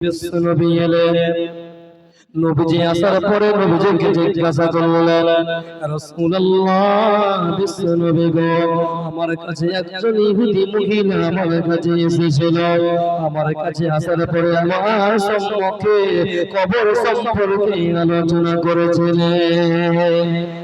বিশ্বনবী এলেন। নবীজি আসার পরে নবীজিকে জিজ্ঞাসা করলেন রাসূলুল্লাহ বিশ্বনবী গো আমার কাছে একজন ইহুদি মহিলা আমার কাছে এসেছিল। আমার কাছে আসার পরে আমার সম্মুখে কবর সম্পর্কে আলোচনা করেছিলেন।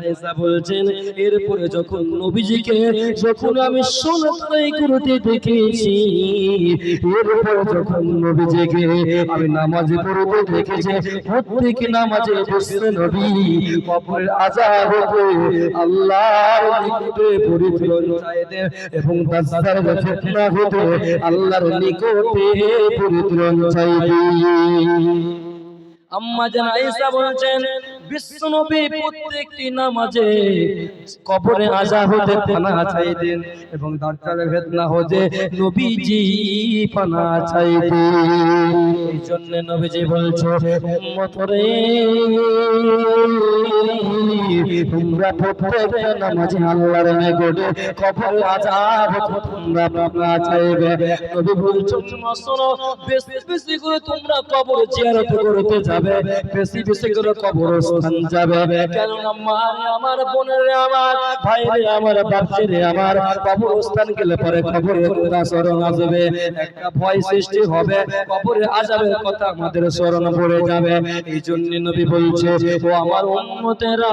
আয়েশা বলছেন, এরপরে যখন নবীজিকে, যখন আমি সোনাতাই করতে দেখেছি এরপরে যখন নবীজিকে আমি নামাজে পড়তে দেখেছি, প্রত্যেক নামাজে নবী আজাব আল্লাহর নিকটে পরিত্রাণ এবং হতে আল্লাহর নিকটে আম্মা জান আয়েশা বলছেন বিশ্বনবী প্রত্যেকটি নামাজে কবরে আজা হতে পানা চাইতেন এবং দাজ্জালের ফিতনা হতে নবীজি পানা চাইতেন। এই জন্য নবীজি বলছে উম্মত রে তোমরা প্রত্যেকটা নামাজে আল্লাহর নিকটে কবরে আজাব হতে তোমরা পানা চাইবে। নবী বলছেন শোনো বেশি বেশি করে তোমরা কবর জিয়ারত করতে যাবে বেশি বেশি করে কবরস্থান যাবে কেন আমার আমার বোনের আমার ভাইরে আমার বাপরে আমার কবরস্থান গেলে পরে কবরে স্মরণ আসবে একটা ভয় সৃষ্টি হবে কবরে আজাবের কথা আমাদের স্মরণ পড়ে যাবে এই জন্য নবী বলছে ও আমার উম্মতেরা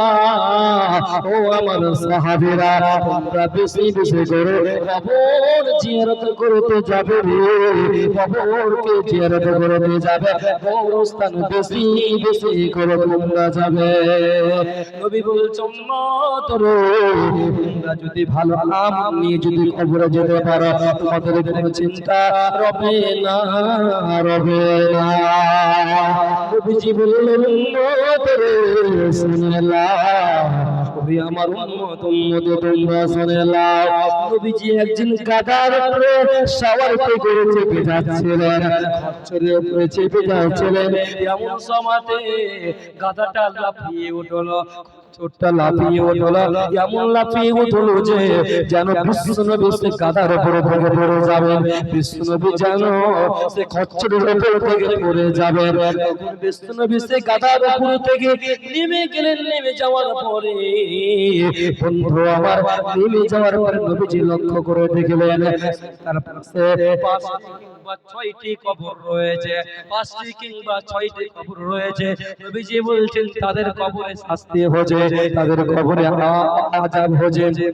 ও আমার সাহাবীরা তোমরা বেশি বেশি করে কবর জিয়ারত করতে যাবে রে কবরকে জিয়ারত করতে যাবে কবরস্থান বেশি বেশি করে তোমরা যাবে। নবী বলছেন তোমরা যদি ভালো আম নিয়ে যদি কবরে যেতে পারো, তোমাদের কোনো চিন্তা রবে না রবে না। নবীজি বললেন তোরে শুনলা ওরে আমার উম্মত উম্মতে তোমরা শুনে নবীজি একদিন গাদার উপরে শাওয়ার করে চেপে যাচ্ছিলেন, খচ্চরের উপরে চেপে যাচ্ছিলেন। এমন সময়তে গাদাটা লাফিয়ে উঠল লাফিয়ে উঠল এমন লাফিয়ে উঠল যে যেন বিশ্বনবী সে গাদার উপরে থেকে পড়ে যাবেন। বিশ্বনবী যেন সে খচ্চরের উপর থেকে পড়ে যাবেন। বিশ্বনবী সে উপর থেকে নেমে গেলেন নেমে যাওয়ার পরে বন্ধু আমার নেমে যাওয়ার পরে নবীজি লক্ষ্য করে দেখলেন তার পাশে কিংবা ছয়টি কবর রয়েছে। পাঁচটি কিংবা ছয়টি কবর রয়েছে। নবীজি বলছেন তাদের কবরে শাস্তি হচ্ছে। তাদের কবরে আ- আযাব হচ্ছে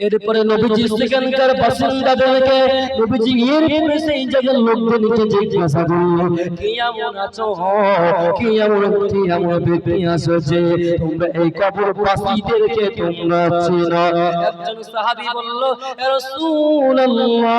এরপরে নবীজি সেখানকার বাসিন্দাদেরকে নবীজি এরপরে সেই জায়গার লোকজনকে জিজ্ঞাসা করলেন কি এমন আছো কি এমন কি এমন ব্যক্তি আছো যে তোমরা এই কবর বাসীদেরকে তোমরা চেনো? একজন সাহাবী বলল ইয়া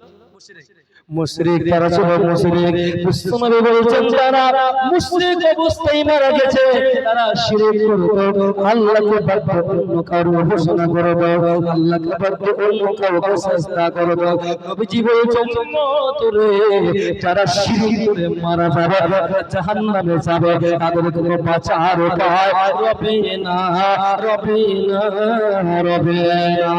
মুশরিক। তারা ছিল মুশরিক। বিশ্বনবী বলছেন তারা মুশরিক অবস্থায় মারা গেছে। তারা শিরক করতো। আল্লাহকে বাদ অন্য কারও উপাসনা করতো। আল্লাহকে বাদ দিয়ে অন্য কাউকে সাজদা করতো। নবীজি বলছেন তোরে যারা শিরক করে মারা যাবে জাহান্নামে যাবে। তাদের কোনো বাঁচার উপায় রবে না রবে না রবে না।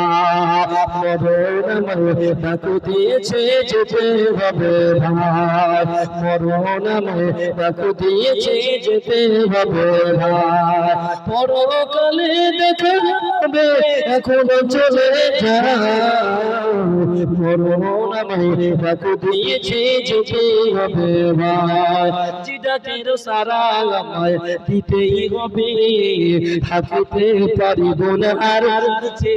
মরণময় ডাকু দিয়েছে যেতে হবে ভাই মরণময় ডাকু, দিয়েছে যেতে হবে ভাই পরকালে দেখা হবে, এখনও চলে যায় মরণময় ডাকু, দিয়েছে যেতে হবে ভাই জিদাতের সারা আমায় দিতেই হবে, থাকিতে পারিব না আর যে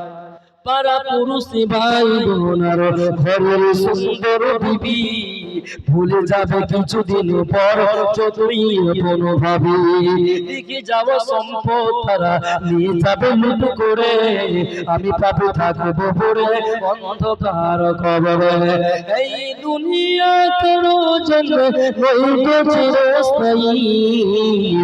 পাড়া পুরুষ ভাই বোনার ঘরের সুন্দর বিবি। ভুলে যাবে কিছুদিন পর যতই আপন ভাবি। দিকে যাব সম্পদ তারা, নিয়ে যাবে লুট করে। আমি পাপে থাকব পরে অন্ধকার কবরে। এই দুনিয়া কেন জন্য হইতে চিরস্থায়ী।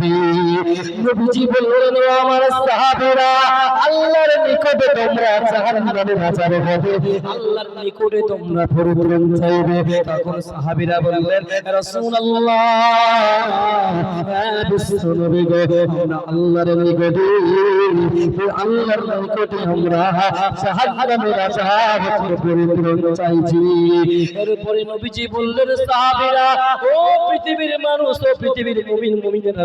চাইবি নবীজি বললেন আমার সাহাবীরা, আল্লাহর নিকটে আল্লাহর নিকটে বিশ্বনবী গো, আমরা আল্লাহর চাইছি। এরপরে নবীজি বললেন, সাহাবীরা, ও পৃথিবীর মানুষ, ও পৃথিবীর মুমিন, মুমিনেরা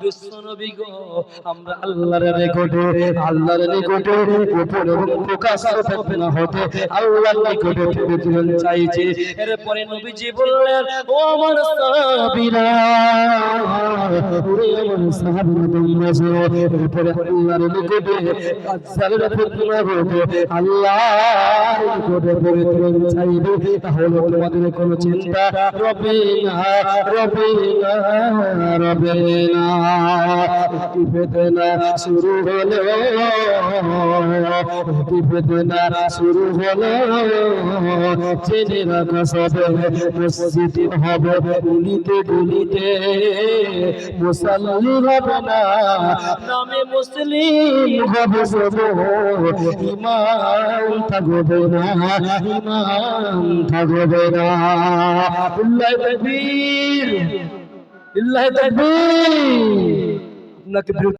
বিশ্বনবী গো আমরা আল্লাহর নিকটে আল্লাহর নিকটে গোপন এবং প্রকাশ্য ফিতনা হতে আল্লাহর নিকটে পরিত্রাণ চাইছি এরপরে নবীজি বললেন ও আমার সাহাবীরা ওরে আমার সাহাবীরা তোমরা শোনো এরপরে আল্লাহর নিকটে আজ্জালের ফিতনা হতে আল্লাহর নিকটে পরিত্রাণ চাইবে তাহলে তোমাদের কোনো চিন্তা না রবে না রবে না বেদনা শুরু হলো বেদনা শুরু হলো। জেনে রাখা সবে, মসজিদে হবে গুলিতে গুলিতে মুসাল্লি হবে না, নামে মুসলিম হবে সব। ইমান থাকবে না ইমান থাকবে না। ইল্লাহ তাকবীর ইল্লাহ তাকবীর আপনাকে